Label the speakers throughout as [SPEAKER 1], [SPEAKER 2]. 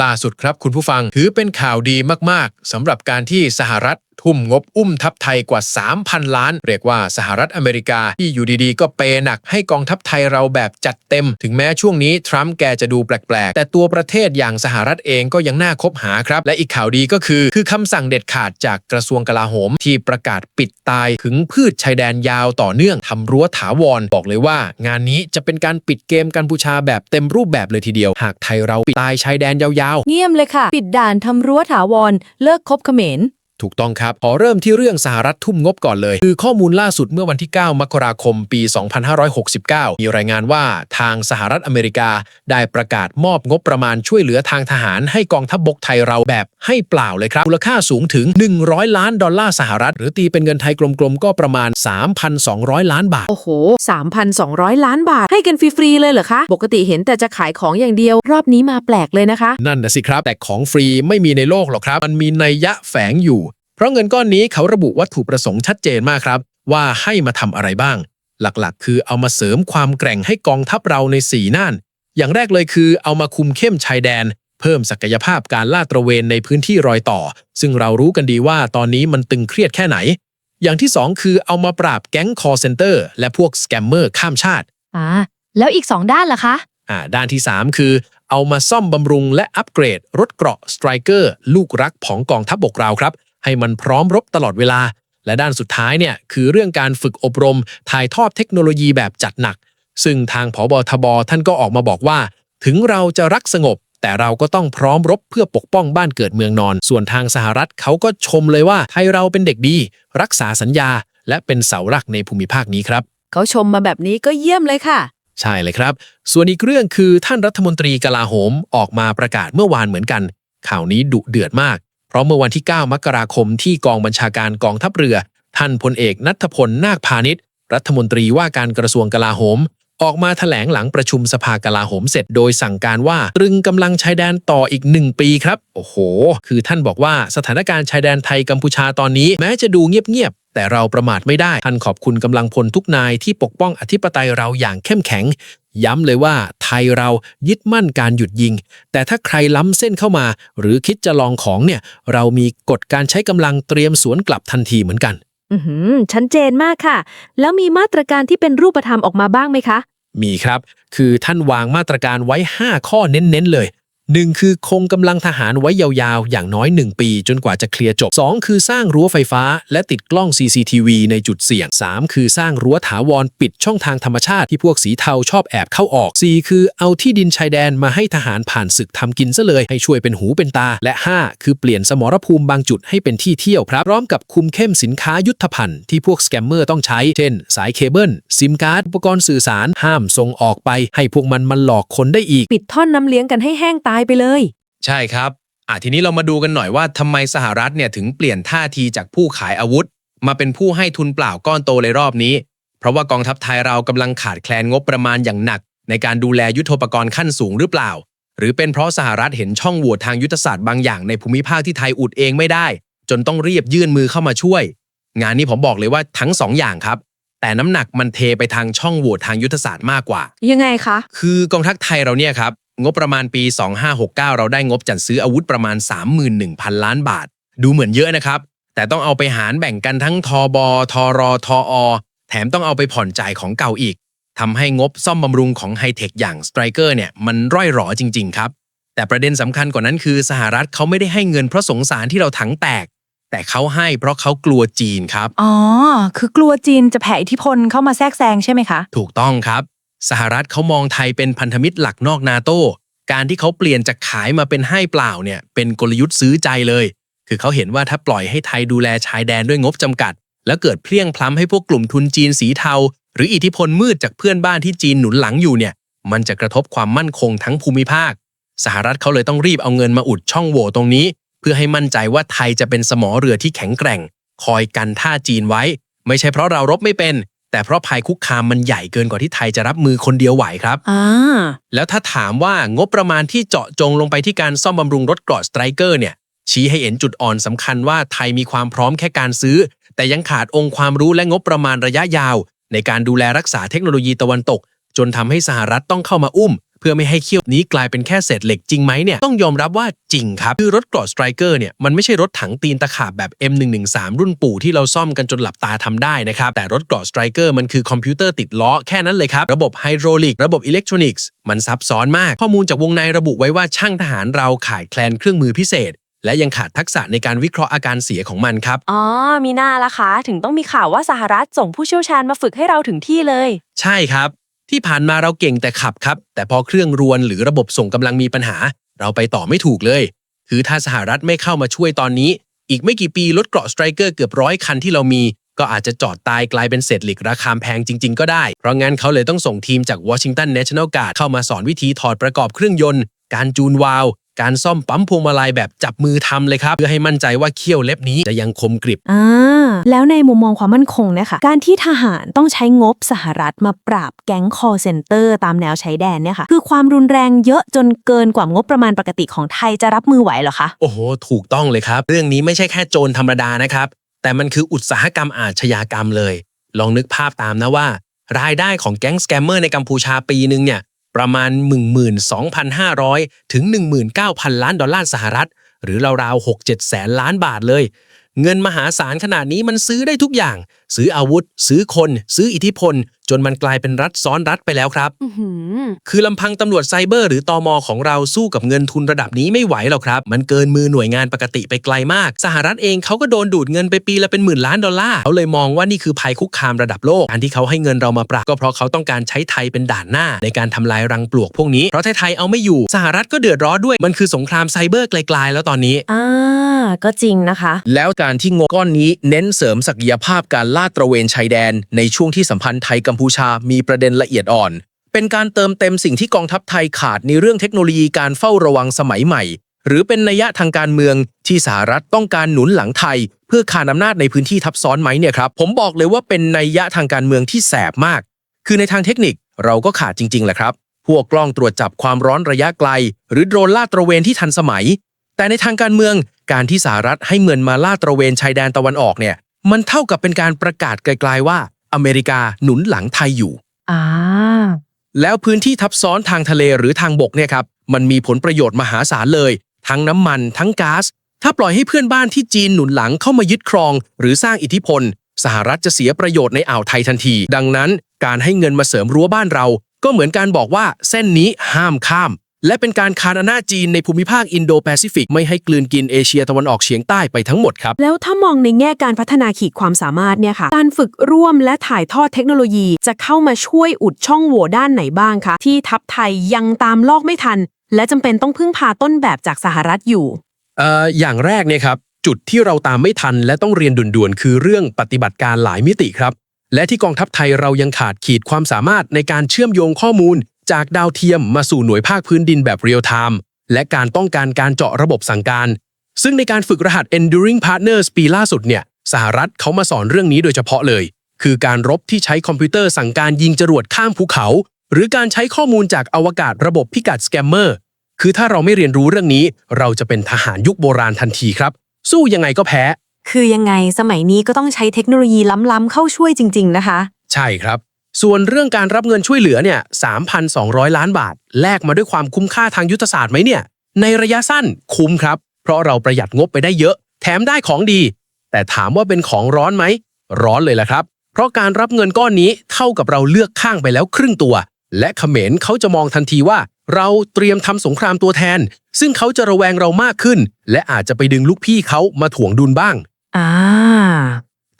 [SPEAKER 1] ล่าสุดครับคุณผู้ฟังถือเป็นข่าวดีมากๆสำหรับการที่สหรัฐ ทุ่มงบอุ้มทัพไทยกว่า 3,000 ล้าน เรียกว่าสหรัฐอเมริกาที่อยู่ดีๆ ก็เปยหนักให้กองทัพไทยเราแบบจัดเต็ม ถึงแม้ช่วงนี้ทรัมป์แกจะดูแปลกๆ แต่ตัวประเทศอย่างสหรัฐเองก็ยังน่าคบหาครับ และอีกข่าวดีก็คือ คือคำสั่งเด็ดขาดจากกระทรวงกลาโหม ที่ประกาศปิดตายถึงพืชชายแดนยาวต่อเนื่องทำรั้วถาวรบอกเลยว่า งานนี้จะเป็นการปิดเกมกัมพูชาแบบเต็มรูปแบบเลยทีเดียว หากไทยเราปิดตายชายแดนยาวๆ
[SPEAKER 2] เงียบเลยค่ะ ปิดด่านทำรั้วถาวร เลิกคบเขมร
[SPEAKER 1] ถูกต้องครับ ขอเริ่มที่เรื่องสหรัฐทุ่มงบก่อนเลย คือข้อมูลล่าสุดเมื่อวันที่ 9 มกราคม ปี 2569 มีรายงานว่าทางสหรัฐอเมริกาได้ประกาศมอบงบประมาณช่วยเหลือทางทหาร ให้กองทัพบบกไทยเราแบบให้เปล่าเลยครับมูลค่าสูงถึง 100 ล้านดอลลาร์สหรัฐ หรือตีเป็นเงินไทยกลมๆ ก็ประมาณ 3,200 ล้านบาท
[SPEAKER 2] โอ้โห 3,200 ล้านบาท ให้กันฟรีๆเลยเหรอคะ ปกติเห็นแต่จะขายของอย่างเดียว รอบนี้มาแปลกเลยนะคะ
[SPEAKER 1] นั่นนะสิครับ แต่ของฟรีไม่มีในโลกหรอกครับ มันมีนัยยะแฝงอยู่ เพราะเงินก้อนนี้เขาระบุวัตถุประสงค์ชัดเจนมากครับ ว่าให้มาทำอะไรบ้าง หลักๆ คือเอามาเสริมความแกร่งให้กองทัพเราในสีน่าน อย่างแรกเลยคือเอามาคุมเข้มชายแดน เพิ่มศักยภาพการลาดตระเวนในพื้นที่รอยต่อ ซึ่งเรารู้กันดีว่าตอนนี้มันตึงเครียดแค่ไหน อย่างที่สองคือเอามาปราบแก๊งคอร์เซนเตอร์และพวกสแกมเมอร์ข้ามชาติ
[SPEAKER 3] อ่าแล้วอีกสองด้านล่ะคะ
[SPEAKER 1] อ่าด้านที่ 3 คือ เอามาซ่อมบำรุงและอัปเกรด รถเกราะสไตรเกอร์ลูกรักของกองทัพบบกเราครับ ให้มันพร้อมรบตลอดเวลา และด้านสุดท้ายเนี่ยคือเรื่องการฝึกอบรม ถ่ายทอดเทคโนโลยีแบบจัดหนัก ซึ่งทางผบทบท่านก็ออกมาบอกว่า ถึงเราจะรักสงบ แต่เราก็ต้องพร้อมรบเพื่อปกป้องบ้านเกิดเมืองนอน ส่วนทางสหรัฐเขาก็ชมเลยว่าไทยเราเป็นเด็กดี รักษาสัญญา และเป็นเสาหลักในภูมิภาคนี้ครับ
[SPEAKER 2] เขาชมมาแบบนี้ก็เยี่ยมเลยค่ะ
[SPEAKER 1] ใช่เลยครับ ส่วนอีกเรื่องคือท่านรัฐมนตรีกลาโหมออกมาประกาศเมื่อวานเหมือนกัน ข่าวนี้ดุเดือดมาก เพราะเมื่อวันที่ 9 มกราคมที่กองบัญชาการกองทัพเรือ ท่านพลเอกนัทพลนาคพาณิชย์รัฐมนตรีว่าการกระทรวงกลาโหม ออกมาแถลงหลังประชุมสภากลาโหมเสร็จโดยสั่งการว่าตรึงกำลังชายแดนต่ออีกหนึ่งปีครับ โอ้โห คือท่านบอกว่าสถานการณ์ชายแดนไทยกัมพูชาตอนนี้แม้จะดูเงียบๆแต่เราประมาทไม่ได้ ท่านขอบคุณกำลังพลทุกนายที่ปกป้องอธิปไตยเราอย่างเข้มแข็ง ย้ำเลยว่าไทยเรายึดมั่นการหยุดยิง แต่ถ้าใครล้ำเส้นเข้ามา หรือคิดจะลองของเนี่ย เรามีกฎการใช้กำลังเตรียมสวนกลับทันทีเหมือนกัน
[SPEAKER 2] อือหือชัดเจนมากค่ะ แล้วมีมาตรการที่เป็นรูปธรรมออกมาบ้างไหมคะ
[SPEAKER 1] มีครับ คือท่านวางมาตรการไว้ 5 ข้อเน้นๆเลย 1. คือคงกำลังทหารไว้ยาวๆ อย่างน้อย 1 ปี จนกว่าจะเคลียร์จบ 2. คือสร้างรั้วไฟฟ้า และติดกล้อง CCTV ในจุดเสี่ยง 3. คือสร้างรั้วถาวรปิดช่องทางธรรมชาติที่พวกสีเทาชอบแอบเข้าออก 4. คือเอาที่ดินชายแดนมาให้ทหารผ่านศึกทำกินซะเลยให้ช่วยเป็นหูเป็นตา และ 5. คือเปลี่ยนสมรภูมิบางจุดให้เป็นที่เที่ยวครับพร้อมกับคุมเข้มสินค้ายุทธภัณฑ์ที่พวกสแกมเมอร์ต้องใช้ เช่น สายเคเบิลซิมการ์ดอุปกรณ์สื่อสารห้ามส่งออกไป ให้พวกมันมันหลอกคนได้อีก
[SPEAKER 2] ปิดท่อนน้ำเลี้ยงกันให้แห้งตายไปเลย
[SPEAKER 4] ใช่ครับอะทีนี้เรามาดูกันหน่อยว่าทำไมสหรัฐเนี่ยถึงเปลี่ยนท่าทีจากผู้ขายอาวุธ มาเป็นผู้ให้ทุนเปล่าก้อนโตในรอบนี้ เพราะว่ากองทัพไทยเรากำลังขาดแคลนงบประมาณอย่างหนัก ในการดูแลยุทโธปกรณ์ขั้นสูงหรือเปล่า หรือเป็นเพราะสหรัฐเห็นช่องโหว่ทางยุทธศาสตร์บางอย่างในภูมิภาคที่ไทยอุดเองไม่ได้ จนต้องเรียบยื่นมือเข้ามาช่วย งานนี้ผมบอกเลยว่าทั้งสองอย่างครับแต่น้ำหนักมันเทไปทางช่องโหว่ทางยุทธศาสตร์มากกว่า
[SPEAKER 2] ยังไงคะ
[SPEAKER 4] คือกองทัพไทยเราเนี่ยครับ งบประมาณปี 2569 เราได้งบจัดซื้ออาวุธประมาณ 31,000 ล้านบาท ดูเหมือนเยอะนะครับ แต่ต้องเอาไปหารแบ่งกันทั้งทบทรทอแถมต้องเอาไปผ่อนจ่ายของเก่าอีกทำให้งบซ่อมบำรุงของไฮเทคอย่าง Striker เนี่ยมันร่อยหรอจริง ๆ ครับ แต่ประเด็นสำคัญกว่านั้นคือสหรัฐเขาไม่ได้ให้เงินเพราะสงสารที่เราถังแตก แต่เขาให้เพราะเขากลัวจีนครับ
[SPEAKER 3] อ๋อ คือกลัวจีนจะแผ่อิทธิพลเข้ามาแทรกแซงใช่ไหมคะ
[SPEAKER 4] ถูกต้องครับ สหรัฐเขามองไทยเป็นพันธมิตรหลักนอกนาโตการที่เขาเปลี่ยนจากขายมาเป็นให้เปล่าเนี่ยเป็นกลยุทธ์ซื้อใจเลย คือเขาเห็นว่าถ้าปล่อยให้ไทยดูแลชายแดนด้วยงบจำกัด แล้วเกิดเพลี้ยงพล้ำให้พวกกลุ่มทุนจีนสีเทา หรืออิทธิพลมืดจากเพื่อนบ้านที่จีนหนุนหลังอยู่เนี่ย มันจะกระทบความมั่นคงทั้งภูมิภาค สหรัฐเขาเลยต้องรีบเอาเงินมาอุดช่องโหว่ตรงนี้ เพื่อให้มั่นใจว่าไทยจะเป็นสมอเรือที่แข็งแกร่ง คอยกันท่าจีนไว้ ไม่ใช่เพราะเรารบไม่เป็น แต่เพราะภัยคุกคามมันใหญ่เกินกว่าที่ไทยจะรับมือคนเดียวไหวครับ
[SPEAKER 2] อ่า
[SPEAKER 4] แล้วถ้าถามว่างบประมาณที่เจาะจงลงไปที่การซ่อมบำรุงรถเกราะสไตรเกอร์เนี่ย ชี้ให้เห็นจุดอ่อนสำคัญว่าไทยมีความพร้อมแค่การซื้อ แต่ยังขาดองค์ความรู้และงบประมาณระยะยาว ในการดูแลรักษาเทคโนโลยีตะวันตก จนทำให้สหรัฐต้องเข้ามาอุ้ม
[SPEAKER 5] เพื่อไม่ให้เขี้ยวนี้กลายเป็นแค่เศษเหล็กจริงไหมเนี่ยต้องยอมรับว่าจริงครับ คือรถกรอดสไตรเกอร์เนี่ยมันไม่ใช่รถถังตีนตะขาบแบบ M113 รุ่นปู่ที่เราซ่อมกันจนหลับตาทำได้นะครับ แต่รถกรอดสไตรเกอร์มันคือคอมพิวเตอร์ติดล้อแค่นั้นเลยครับ ระบบไฮดรอลิก ระบบอิเล็กทรอนิกส์มันซับซ้อนมาก ข้อมูลจากวงในระบุไว้ว่าช่างทหารเราขาดแคลนเครื่องมือพิเศษและยังขาดทักษะในการวิเคราะห์อาการเสียของมันครับ
[SPEAKER 6] อ๋อ มีหน้าละคะ ถึงต้องมีข่าวว่าสหรัฐส่งผู้เชี่ยวชาญมาฝึกให้เราถึงที่เลย
[SPEAKER 5] ใช่ครับ ที่ผ่านมาเราเก่งแต่ขับครับ แต่พอเครื่องรวนหรือระบบส่งกำลังมีปัญหา เราไปต่อไม่ถูกเลย คือถ้าสหรัฐไม่เข้ามาช่วยตอนนี้ อีกไม่กี่ปีรถเกราะสไตรเกอร์เกือบร้อยคันที่เรามี ก็อาจจะจอดตายกลายเป็นเศษเหล็กราคาแพงจริง ๆ ก็ได้ เพราะงั้นเขาเลยต้องส่งทีมจากวอชิ
[SPEAKER 1] งตันเนชั่นแนลการ์ด
[SPEAKER 5] เข้ามาสอนวิธีถอดประกอบเครื่องยนต์ การจูนวาล์ว การซ่อมปั๊มพวงมาลัยแบบจับมือทำเลยครับ เพื่อให้มั่นใจว่าเขี้ยวเล็บนี้จะยังคมกริบ
[SPEAKER 7] อ่าแล้วในมุมมองความมั่นคงเนะคะการที่ทหารต้องใช้งบสหรัฐมาปราบแก๊ง call center ตามแนวชายแดนเนี่ยค่ะคือความรุนแรงเยอะจนเกินกว่างบประมาณปกติของไทยจะรับมือไหวเหรอคะ
[SPEAKER 5] โอ้โหถูกต้องเลยครับ เรื่องนี้ไม่ใช่แค่โจรธรรมดานะครับ แต่มันคืออุตสาหกรรมอาชญากรรมเลย ลองนึกภาพตามนะว่า รายได้ของแก๊งสแกมเมอร์ในกัมพูชาปีหนึ่งเนี่ย ประมาณ 12,500 ถึง 19,000 ล้านดอลลาร์สหรัฐ หรือราวๆ 6-7 แสนล้านบาทเลย เงินมหาศาลขนาดนี้มันซื้อได้ทุกอย่าง ซื้ออาวุธ ซื้อคน ซื้ออิทธิพล จนมันกลายเป็นรัฐซ้อนรัฐไปแล้วครับ
[SPEAKER 7] อื้อหือ
[SPEAKER 5] คือลำพังตำรวจไซเบอร์หรือตอมอของเราสู้กับเงินทุนระดับนี้ไม่ไหวหรอกครับ มันเกินมือหน่วยงานปกติไปไกลมาก สหรัฐเองเขาก็โดนดูดเงินไปปีละเป็นหมื่นล้านดอลลาร์เขาเลยมองว่านี่คือภัยคุกคามระดับโลกการที่เขาให้เงินเรามาปราบก็เพราะเขาต้องการใช้ไทยเป็นด่านหน้า ในการทำลายรังปลวกพวกนี้เพราะถ้าไทยเอาไม่อยู่สหรัฐก็เดือดร้อนด้วย มันคือสงครามไซเบอร์ไกลๆแล้วตอนนี้
[SPEAKER 7] อ่าก็จริงนะคะ
[SPEAKER 1] แล้วการที่งบก้อนนี้เน้นเสริมศักยภาพการลาดตระเวนชายแดน ในช่วงที่สัมพันธ์ไทยกัมพูชามีประเด็นละเอียดอ่อน เป็นการเติมเต็มสิ่งที่กองทัพไทยขาดในเรื่องเทคโนโลยีการเฝ้าระวังสมัยใหม่ หรือเป็นนัยยะทางการเมืองที่สหรัฐต้องการหนุนหลังไทย เพื่อขานอำนาจในพื้นที่ทับซ้อนไหมเนี่ยครับผมบอกเลยว่าเป็นนัยยะทางการเมืองที่แสบมาก คือในทางเทคนิคเราก็ขาดจริงๆแหละครับ พวกกล้องตรวจจับความร้อนระยะไกล หรือโดรนลาดตระเวนที่ทันสมัย แต่ในทางการเมืองการที่สหรัฐให้เงินมาลาดตระเวนชายแดนตะวันออกเนี่ยมันเท่ากับเป็นการประกาศไกลๆว่า อเมริกาหนุนหลังไทยอยู่
[SPEAKER 7] อ่า
[SPEAKER 1] แล้วพื้นที่ทับซ้อนทางทะเลหรือทางบกเนี่ยครับมันมีผลประโยชน์มหาศาลเลย ทั้งน้ำมัน ทั้งก๊าซถ้าปล่อยให้เพื่อนบ้านที่จีนหนุนหลังเข้ามายึดครอง หรือสร้างอิทธิพล สหรัฐจะเสียประโยชน์ในอ่าวไทยทันที ดังนั้น การให้เงินมาเสริมรั้วบ้านเรา ก็เหมือนการบอกว่าเส้นนี้ห้ามข้าม และเป็นการคานอำนาจจีนในภูมิภาคอินโดแปซิฟิกไม่ให้กลืนกินเอเชียตะวันออกเฉียงใต้ไปทั้งหมดครับ
[SPEAKER 2] แล้วถ้ามองในแง่การพัฒนาขีดความสามารถเนี่ยค่ะ การฝึกร่วมและถ่ายทอดเทคโนโลยี จะเข้ามาช่วยอุดช่องโหว่ด้านไหนบ้างคะ ที่ทัพไทยยังตามลอกไม่ทัน และจำเป็นต้องพึ่งพาต้นแบบจากสหรัฐอยู่
[SPEAKER 1] เอ่ออย่างแรกเนี่ยครับจุดที่เราตามไม่ทันและต้องเรียนด่วนๆ คือเรื่องปฏิบัติการหลายมิติครับ และที่กองทัพไทยเรายังขาดขีดความสามารถในการเชื่อมโยงข้อมูล จากดาวเทียมมาสู่หน่วยภาคพื้นดินแบบเรียลไทม์และการต้องการการเจาะระบบสั่งการ ซึ่งในการฝึกรหัส Enduring Partners ปีล่าสุดเนี่ยสหรัฐเขามาสอนเรื่องนี้โดยเฉพาะเลย คือการรบที่ใช้คอมพิวเตอร์สั่งการยิงจรวดข้ามภูเขา หรือการใช้ข้อมูลจากอวกาศระบบพิกัดสแกมเมอร์คือถ้าเราไม่เรียนรู้เรื่องนี้ เราจะเป็นทหารยุคโบราณทันทีครับ สู้ยังไงก็แพ้
[SPEAKER 7] คือยังไงสมัยนี้ก็ต้องใช้เทคโนโลยีล้ำๆเข้าช่วยจริง ๆ นะคะ
[SPEAKER 1] ใช่ครับ ส่วนเรื่องการรับเงินช่วยเหลือเนี่ย 3,200 ล้านบาท แลกมาด้วยความคุ้มค่าทางยุทธศาสตร์ไหมเนี่ย ในระยะสั้นคุ้มครับ เพราะเราประหยัดงบไปได้เยอะ แถมได้ของดี แต่ถามว่าเป็นของร้อนไหม ร้อนเลยละครับ เพราะการรับเงินก้อนนี้เท่ากับเราเลือกข้างไปแล้วครึ่งตัว และเขมรเขาจะมองทันทีว่า เราเตรียมทำสงครามตัวแทน ซึ่งเขาจะระแวงเรามากขึ้น และอาจจะไปดึงลูกพี่เขามาถ่วงดุลบ้าง
[SPEAKER 7] อ่า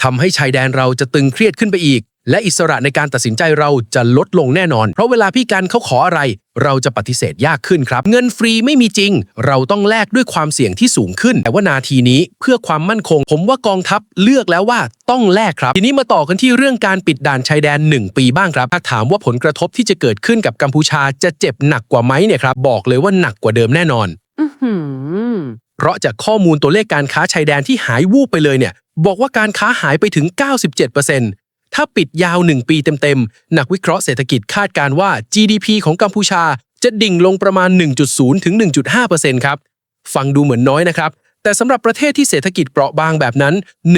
[SPEAKER 1] ทำให้ชายแดนเราจะตึงเครียดขึ้นไปอีก และอิสระในการตัดสินใจเราจะลดลงแน่นอน เพราะเวลาพี่กันเขาขออะไร เราจะปฏิเสธยากขึ้นครับ เงินฟรีไม่มีจริง เราต้องแลกด้วยความเสี่ยงที่สูงขึ้น แต่ว่านาทีนี้เพื่อความมั่นคง ผมว่ากองทัพเลือกแล้วว่าต้องแลกครับ ทีนี้มาต่อกันที่เรื่องการปิดด่านชายแดน 1 ปีบ้างครับ ถ้าถามว่าผลกระทบที่จะเกิดขึ้นกับกัมพูชาจะเจ็บหนักกว่าไหมเนี่ยครับบอกเลยว่าหนักกว่าเดิมแน่นอน
[SPEAKER 2] อื้อหือ
[SPEAKER 1] เพราะจากข้อมูลตัวเลขการค้าชายแดนที่หายวูบไปเลยเนี่ย บอกว่าการค้าหายไปถึง 97% ถ้าปิดยาว 1 ปีเต็มๆ นักวิเคราะห์เศรษฐกิจคาดการณ์ว่า GDP ของกัมพูชาจะดิ่งลงประมาณ 1.0 ถึง 1.5%ครับ ฟังดูเหมือนน้อยนะครับ แต่สำหรับประเทศที่เศรษฐกิจเปราะบางแบบนั้น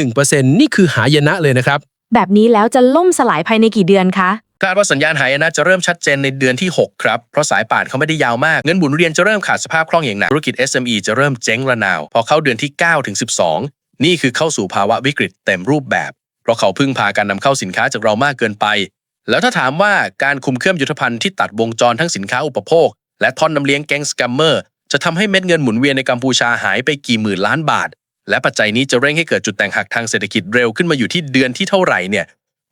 [SPEAKER 1] 1%นี่คือหายนะเลยนะครับ
[SPEAKER 7] แบบนี้แล้วจะล่มสลายภายในกี่เดือนคะ
[SPEAKER 1] คาดว่าสัญญาณหายนะจะเริ่มชัดเจนในเดือนที่ 6 ครับ เพราะสายป่านเขาไม่ได้ยาวมาก เงินหมุนเวียนจะเริ่มขาดสภาพคล่องอย่างหนัก ธุรกิจ SME จะเริ่มเจ๊งระนาว พอเข้าเดือนที่9ถึง12 นี่คือเข้าสู่ภาวะวิกฤตเต็มรูปแบบ เพราะเขาพึ่งพาการนำเข้าสินค้าจากเรามากเกินไป แล้วถ้าถามว่าการคุมเครื่องยุทธภัณฑ์ที่ตัดวงจรทั้งสินค้าอุปโภค และท่อนน้ำเลี้ยงแก๊งสแกมเมอร์จะทำให้เม็ดเงินหมุนเวียนในกัมพูชาหายไปกี่หมื่นล้านบาท และปัจจัยนี้จะเร่งให้เกิดจุดแตกหักทางเศรษฐกิจเร็วขึ้นมาอยู่ที่เดือนที่เท่าไหร่เนี่ย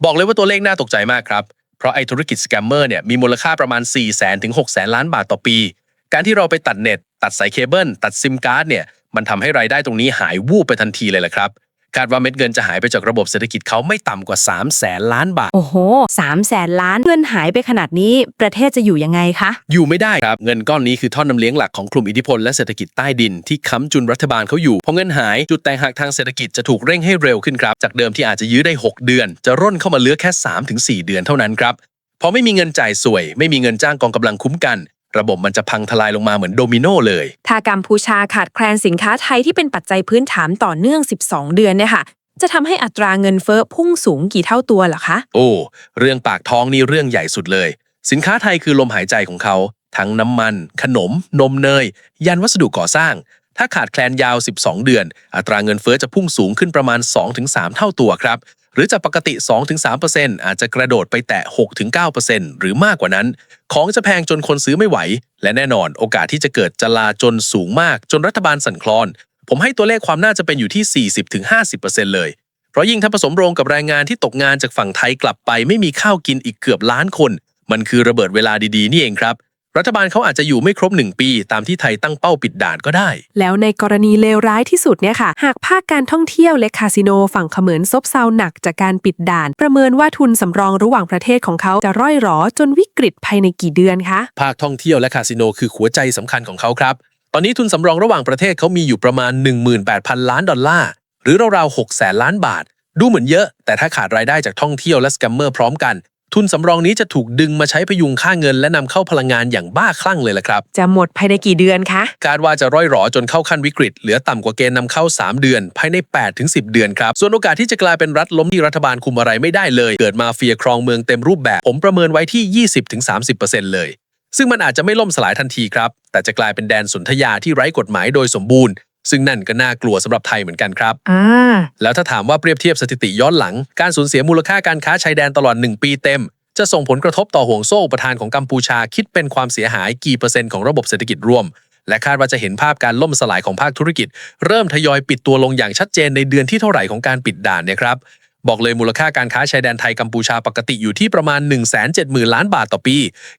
[SPEAKER 1] บอกเลยว่าตัวเลขน่าตกใจมากครับเพราะไอ้ธุรกิจสแกมเมอร์เนี่ยมีมูลค่าประมาณ 4 0 0 0 0 0ถึง6 0 0 0 0ล้านบาทต่อปี การที่เราไปตัดเน็ต ตัดสายเคเบิลตัดซิมการ์ดเนี่ยมันทำให้รายได้ตรงนี้หายวูบไปทันทีเลยแหละครับ คาดว่าเม็ดเงินจะหายไปจากระบบเศรษฐกิจเขาไม่ต่ำกว่า 3 0 0แสนล้านบาท
[SPEAKER 7] โอ้โหสามแสนล้านเงินหายไปขนาดนี้ประเทศจะอยู่ยังไงคะ
[SPEAKER 1] อยู่ไม่ได้ครับ เงินก้อนนี้คือท่อนนำเลี้ยงหลักของกลุ่มอิทธิพลและเศรษฐกิจใต้ดินที่ค้ำจุนรัฐบาลเขาอยู่พอเงินหายจุดแตกหักทางเศรษฐกิจจะถูกเร่งให้เร็วขึ้นครับจากเดิมที่อาจจะยื้อได้ 6 เดือน จะร่นเข้ามาเหลือแค่ 3-4 เดือนเท่านั้นครับพอไม่มีเงินจ่ายสวย ไม่มีเงินจ้างกองกำลังคุ้มกัน ระบบมันจะพังทลายลงมาเหมือนโดมิโนเลย
[SPEAKER 3] ถ้ากัมพูชาขาดแคลนสินค้าไทยที่เป็นปัจจัยพื้นฐานต่อเนื่อง 12 เดือนเนี่ยค่ะจะทำให้อัตราเงินเฟ้อพุ่งสูงกี่เท่าตัวเหรอคะ
[SPEAKER 1] โอ้ เรื่องปากท้องนี่เรื่องใหญ่สุดเลย สินค้าไทยคือลมหายใจของเขา ทั้งน้ำมัน ขนม นมเนย ยันวัสดุก่อสร้าง ถ้าขาดแคลนยาว 12 เดือน อัตราเงินเฟ้อจะพุ่งสูงขึ้นประมาณ 2-3 เท่าตัวครับ หรือจากปกติ 2-3%อาจจะกระโดดไปแตะ 6-9%หรือมากกว่านั้น ของจะแพงจนคนซื้อไม่ไหว และแน่นอนโอกาสที่จะเกิดจลาจนสูงมาก จนรัฐบาลสั่นคลอน ผมให้ตัวเลขความน่าจะเป็นอยู่ที่ 40-50%เลยเพราะยิ่งถ้าผสมโรงกับแรงงานที่ตกงานจากฝั่งไทยกลับไป ไม่มีข้าวกินอีกเกือบล้านคน มันคือระเบิดเวลาดีๆ นี่เองครับ รัฐบาลเขาอาจจะอยู่ไม่ครบ 1 ปี ตามที่ไทยตั้งเป้าปิดด่านก็ได้
[SPEAKER 8] แล้วในกรณีเลวร้ายที่สุดเนี่ยค่ะ หากภาคการท่องเที่ยวและคาสิโนฝั่งเขมรซบเซาหนักจากการปิดด่าน ประเมินว่าทุนสำรองระหว่างประเทศของเขาจะร่อยหรอจนวิกฤตภายในกี่เดือนคะ
[SPEAKER 1] ภาคท่องเที่ยวและคาสิโนคือหัวใจสำคัญของเขาครับ ตอนนี้ทุนสำรองระหว่างประเทศเขามีอยู่ประมาณ 18,000 ล้านดอลลาร์ หรือราวๆ6แสนล้านบาท ดูเหมือนเยอะ แต่ถ้าขาดรายได้จากท่องเที่ยวและสแกมเมอร์พร้อมกัน ทุนสำรองนี้จะถูกดึงมาใช้พยุงค่าเงิน และนำเข้าพลังงานอย่างบ้าคลั่งเลยล่ะครับ
[SPEAKER 8] จะหมดภายในกี่เดือนคะ
[SPEAKER 1] คาดว่าจะร่อยหรอจนเข้าขั้นวิกฤต เหลือต่ำกว่าเกณฑ์นำเข้า 3 เดือน ภายใน8ถึง10 เดือนครับ ส่วนโอกาสที่จะกลายเป็นรัฐล้มที่รัฐบาลคุมอะไรไม่ได้เลย เกิดมาเฟียครองเมืองเต็มรูปแบบ ผมประเมินไว้ที่ 20-30%เลย ซึ่งมันอาจจะไม่ล่มสลายทันทีครับแต่จะกลายเป็นแดนสนธยาที่ไร้กฎหมายโดยสมบูรณ์ ซึ่งนั่นก็น่ากลัวสำหรับไทยเหมือนกันครับ
[SPEAKER 8] อ่า
[SPEAKER 1] แล้วถ้าถามว่าเปรียบเทียบสถิติย้อนหลัง การสูญเสียมูลค่าการค้าชายแดนตลอด 1 ปีเต็ม จะส่งผลกระทบต่อห่วงโซ่อุปทานของกัมพูชาคิดเป็นความเสียหายกี่เปอร์เซ็นต์ของระบบเศรษฐกิจรวม และคาดว่าจะเห็นภาพการล่มสลายของภาคธุรกิจ เริ่มทยอยปิดตัวลงอย่างชัดเจนในเดือนที่เท่าไหร่ของการปิดด่านเนี่ยครับ บอกเลยมูลค่าการค้าชายแดนไทยกัมพูชาปกติอยู่ที่ประมาณ 1 7 0 0 0 0 ล้านบาทต่อปี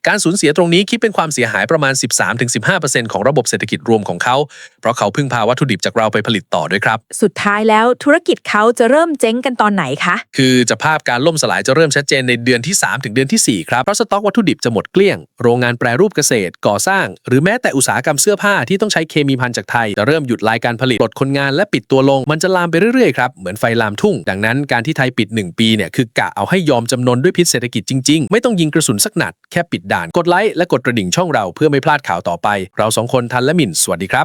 [SPEAKER 1] การสูญเสียตรงนี้คิดเป็นความเสียหายประมาณ 13-15%ของระบบเศรษฐกิจรวมของเขา เพราะเขาพึ่งพาวัตถุดิบจากเราไปผลิตต่อด้วยครับ
[SPEAKER 3] สุดท้ายแล้วธุรกิจเขาจะเริ่มเจ๊งกันตอนไหนคะ
[SPEAKER 1] คือจะภาพการล่มสลายจะเริ่มชัดเจนในเดือนที่ 3 ถึงเดือนทีสี่4 ครับ เพราะสต็อกวัตถุดิบจะหมดเกลี้ยง โรงงานแปรรูปเกษตร ก่อสร้าง หรือแม้แต่อุตสาหกรรมเสื้อผ้าที่ต้องใช้เคมีพันจากไทยจะเริ่มหยุดรายการผลิตปลดคนงานและปิดตัวลง มันจะลามไปเรื่อยๆครับเหมือนไฟลามทุ่ง ดังนั้นการที่ไทยปิด 1 ปีเนี่ยคือกะเอาให้ยอมจำนนด้วยพิษเศรษฐกิจจริง ๆ ไม่ต้องยิงกระสุนสักนัดแค่ปิดด่านกดไลค์และกดกระดิ่งช่องเราเพื่อไม่พลาดข่าวต่อไป เราสองคนทันและหมิ่นสวัสดีครับ